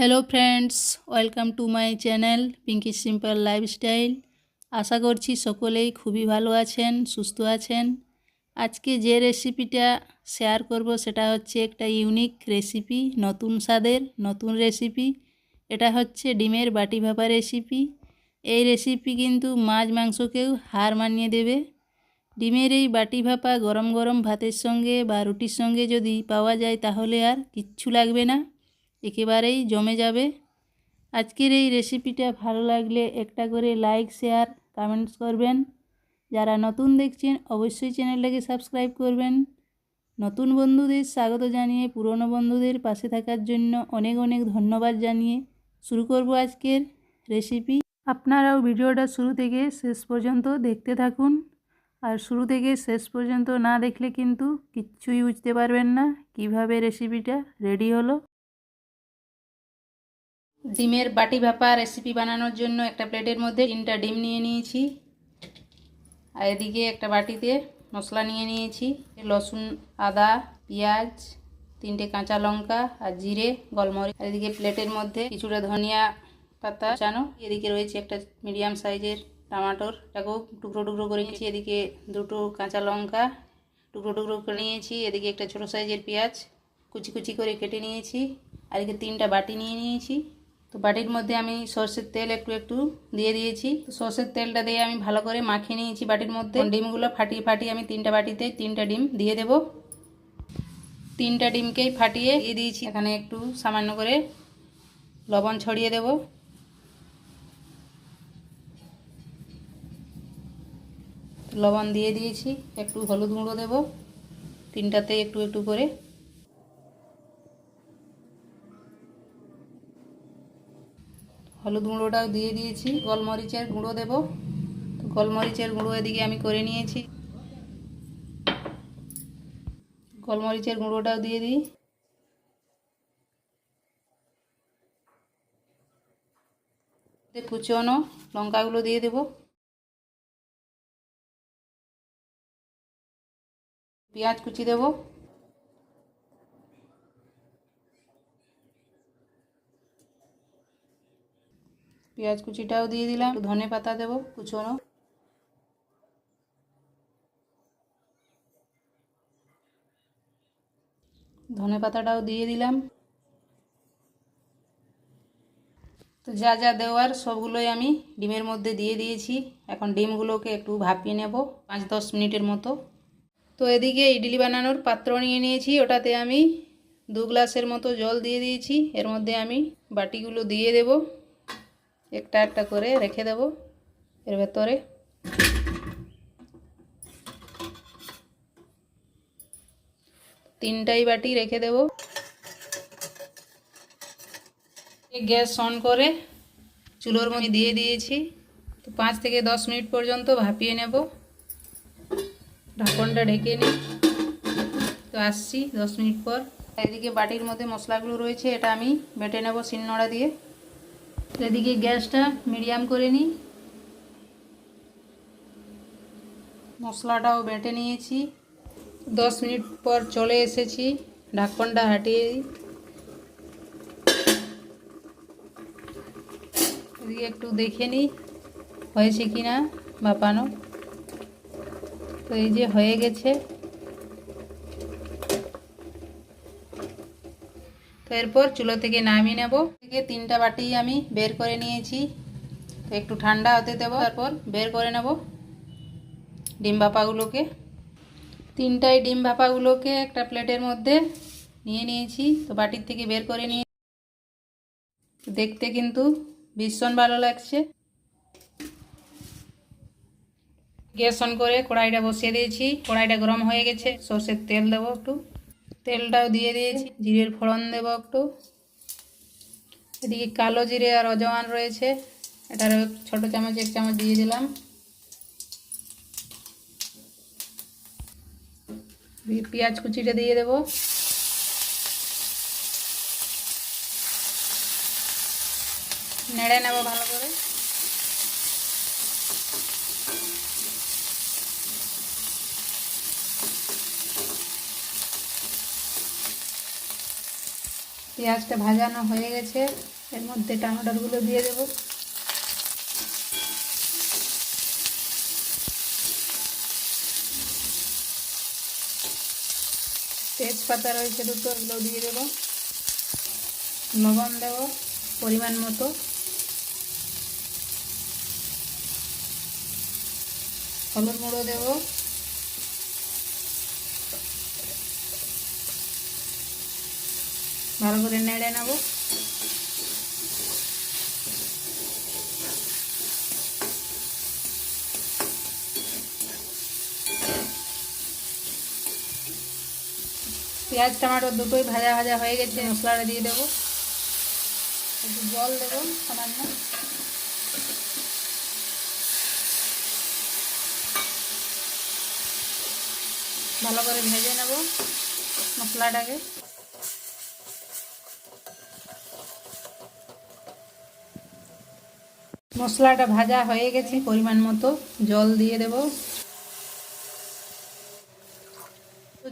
Hello friends welcome to my channel Pinky simple lifestyle আশা করছি সকলেই খুবই ভালো আছেন, সুস্থ আছেন। আজকে যে রেসিপিটা শেয়ার করব সেটা হচ্ছে একটা ইউনিক রেসিপি নতুন স্বাদের নতুন রেসিপি এটা হচ্ছে ডিমের বাটি ভাপা রেসিপি এই রেসিপি কিন্তু মাছ মাংসকেও হার মানিয়ে দেবে। ডিমের এই বাটি ভাপা গরম গরম ভাতের সঙ্গে বা রুটির সঙ্গে যদি পাওয়া যায় তাহলে আর কিচ্ছু লাগবে না। একেবারেই জমে যাবে। আজকের এই রেসিপিটা ভালো লাগলে একটা করে লাইক শেয়ার কমেন্টস করবেন। যারা নতুন দেখছেন, অবশ্যই চ্যানেলটাকে সাবস্ক্রাইব করবেন। নতুন বন্ধুদের স্বাগত জানিয়ে, পুরনো বন্ধুদের পাশে থাকার জন্য অনেক অনেক ধন্যবাদ জানিয়ে শুরু করব আজকের রেসিপি আপনারাও ভিডিওটা শুরু থেকে শেষ পর্যন্ত দেখতে থাকুন। আর শুরু থেকে শেষ পর্যন্ত না দেখলে কিন্তু কিচ্ছুই বুঝতে পারবেন না কীভাবে রেসিপিটা রেডি হলো। ডিমের বাটি ভাপা রেসিপি বানানোর জন্য একটা প্লেটের মধ্যে তিনটা ডিম নিয়ে নিয়েছি। আর এদিকে একটা বাটিতে মশলা নিয়ে নিয়েছি। লসুন আদা, পেঁয়াজ, তিনটে কাঁচা লঙ্কা আর জিরে, গলমরিচ। আর এদিকে প্লেটের মধ্যে কিছুটা ধনিয়া পাতা চানো। এদিকে রয়েছে একটা মিডিয়াম সাইজের টমাটোর। এটাকেও টুকরো টুকরো করে নিয়েছি। এদিকে দুটো কাঁচা লঙ্কা টুকরো টুকরো করে নিয়েছি। এদিকে একটা ছোটো সাইজের পেঁয়াজ কুচি কুচি করে কেটে নিয়েছি। আর এদিকে তিনটা বাটি নিয়ে নিয়েছি। তো বাটির মধ্যে আমি সর্ষের তেল একটু একটু দিয়ে দিয়েছি। তো সর্ষের তেলটা দিয়ে আমি ভালো করে মাখিয়ে নিয়েছি বাটির মধ্যে। ডিমগুলো ফাটিয়ে ফাটিয়ে আমি তিনটা বাটিতে তিনটা ডিম দিয়ে দেব। তিনটা ডিমকেই ফাটিয়ে দিয়ে দিয়েছি। এখানে একটু সামান্য করে লবণ ছড়িয়ে দেব। লবণ দিয়ে দিয়েছি। একটু হলুদ গুঁড়ো দেব। তিনটাতে একটু একটু করে। হলুদ গুঁড়োটাও দিয়ে দিয়েছি, গোলমরিচের গুঁড়ো দেব। তো গোলমরিচের গুঁড়ো এদিকে আমি করে নিয়েছি। গোলমরিচের গুঁড়োটাও দিয়ে দিই। কুচনো লঙ্কাগুলো দিয়ে দেব। পেঁয়াজ কুচি দেবো। পেঁয়াজ কুচিটাও দিয়ে দিলাম। ধনে পাতা দেবো, কুচোনো। ধনে পাতাটাও দিয়ে দিলাম। তো যা যা দেওয়ার সবগুলোই আমি ডিমের মধ্যে দিয়ে দিয়েছি। এখন ডিমগুলোকে একটু ভাপিয়ে নেব, পাঁচ দশ মিনিটের মতো। তো এদিকে ইডলি বানানোর পাত্র নিয়ে নিয়েছি। ওটাতে আমি দু গ্লাসের মতো জল দিয়ে দিয়েছি। এর মধ্যে আমি বাটিগুলো দিয়ে দেবো। একটা একটা করে রেখে দেব এর ভেতরে। তিনটাই বাটি রেখে দেব। গ্যাস অন করে চুলোর মধ্যে দিয়ে দিয়েছি। তো পাঁচ থেকে দশ মিনিট পর্যন্ত ভাপিয়ে নেব। ঢাকনটা ঢেকে নিই। তো আসছি দশ মিনিট পর। এদিকে বাটির মধ্যে মশলাগুলো রয়েছে, এটা আমি বেটে নেব শিলনোড়া দিয়ে। এদিকে গ্যাসটা মিডিয়াম করে নিই। মশলাটাও বেটে নিয়েছি। দশ মিনিট পর চলে এসেছি, ঢাকনটা হাটিয়ে এদিকে একটু দেখে নিই, হয়েছে কি না বাপানো। তো এই যে হয়ে গেছে। তো এরপর চুলো থেকে নামিয়ে নেব। থেকে তিনটা বাটি আমি বের করে নিয়েছি। তো একটু ঠান্ডা হতে দেবো, তারপর বের করে নেব ডিম ভাপাগুলোকে। তিনটাই ডিম ভাপাগুলোকে একটা প্লেটের মধ্যে নিয়ে নিয়েছি। তো বাটির থেকে বের করে নিয়ে দেখতে কিন্তু ভীষণ ভালো লাগছে। গ্যাস অন করে কড়াইটা বসিয়ে দিয়েছি। কড়াইটা গরম হয়ে গেছে। সর্ষের তেল দেবো একটু। তেলটাও দিয়ে দিয়েছি। জিরের ফোড়ন দেব একটু। এদিকে কালো জিরে আর অজওয়ান রয়েছে। এটার ছোট চামচ, এক চামচ দিয়ে দিলাম। পেঁয়াজ কুচিটা দিয়ে দেব। নেড়ে নেব ভালো করে। পেঁয়াজটা ভাজানো হয়ে গেছে। এর মধ্যে টমেটোগুলো দিয়ে দেবো। তেজপাতা রয়েছে দুটো, এগুলো দিয়ে দেবো। লবণ দেবো পরিমাণ মতো। হলুদ গুঁড়ো দেবো। ভালো করে নেড়ে নেব। পেঁয়াজ, টমাটো দুটোই ভাজা ভাজা হয়ে গেছে, মশলাটা দিয়ে দেবো। একটু জল দেবো সামান্য। ভালো করে ভেজে নেব মশলাটাকে। মশলাটা ভাজা হয়ে গেছে, পরিমাণ মতো জল দিয়ে দেব।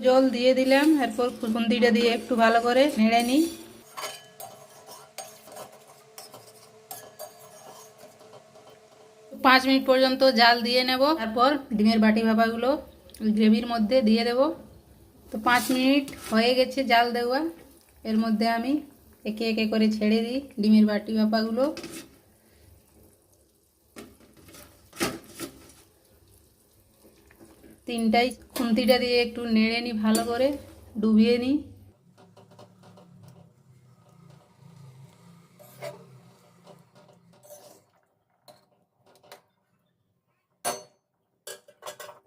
জল দিয়ে দিলাম, এরপর খুন্তিটা দিয়ে একটু ভালো করে নেড়ে নিই। পাঁচ মিনিট পর্যন্ত জাল দিয়ে নেব, তারপর ডিমের বাটি ভাপাগুলো গ্রেভির মধ্যে দিয়ে দেব। তো পাঁচ মিনিট হয়ে গেছে জাল দেওয়া, এর মধ্যে আমি একে একে করে ছেড়ে দিই ডিমের বাটি ভাপাগুলো। তিনটাই খুন্তিটা দিয়ে একটু নেড়ে নিই ভালো করে, ডুবিয়ে নিই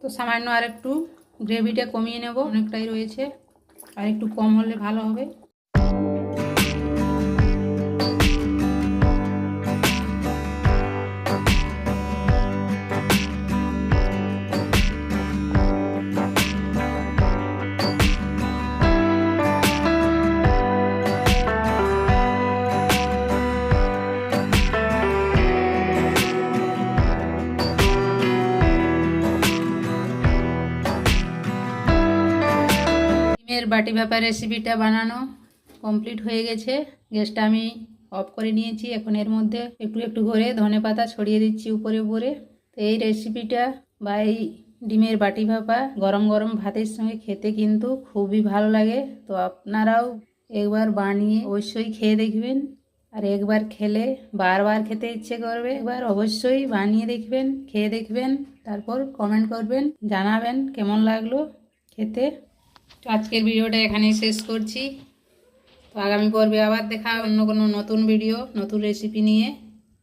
তো সামান্য আর একটু গ্রেভিটা কমিয়ে নেব, অনেকটাই রয়েছে, আর একটু কম হলে ভালো হবে। ডিমের বাটি ব্যাপার রেসিপিটা বানানো কমপ্লিট হয়ে গেছে। গ্যাসটা আমি অফ করে নিয়েছি। এখন এর মধ্যে একটু একটু করে ধনে পাতা ছড়িয়ে দিচ্ছি উপরে উপরে। তো এই রেসিপিটা বা এই ডিমের বাটি ভাপা গরম গরম ভাতের সঙ্গে খেতে কিন্তু খুবই ভালো লাগে। তো আপনারাও একবার বানিয়ে অবশ্যই খেয়ে দেখবেন। আর একবার খেলে বারবার খেতে ইচ্ছে করবে। একবার অবশ্যই বানিয়ে দেখবেন, খেয়ে দেখবেন, তারপর কমেন্ট করবেন, জানাবেন কেমন লাগল খেতে। তো আজকের ভিডিওটা এখানেই শেষ করছি। তো আগামী পর্বে আবার দেখা অন্য কোনো নতুন ভিডিও, নতুন রেসিপি নিয়ে।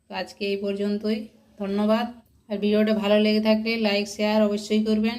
তো আজকে এই পর্যন্তই। ধন্যবাদ। আর ভিডিওটা ভালো লেগে থাকলে লাইক শেয়ার অবশ্যই করবেন।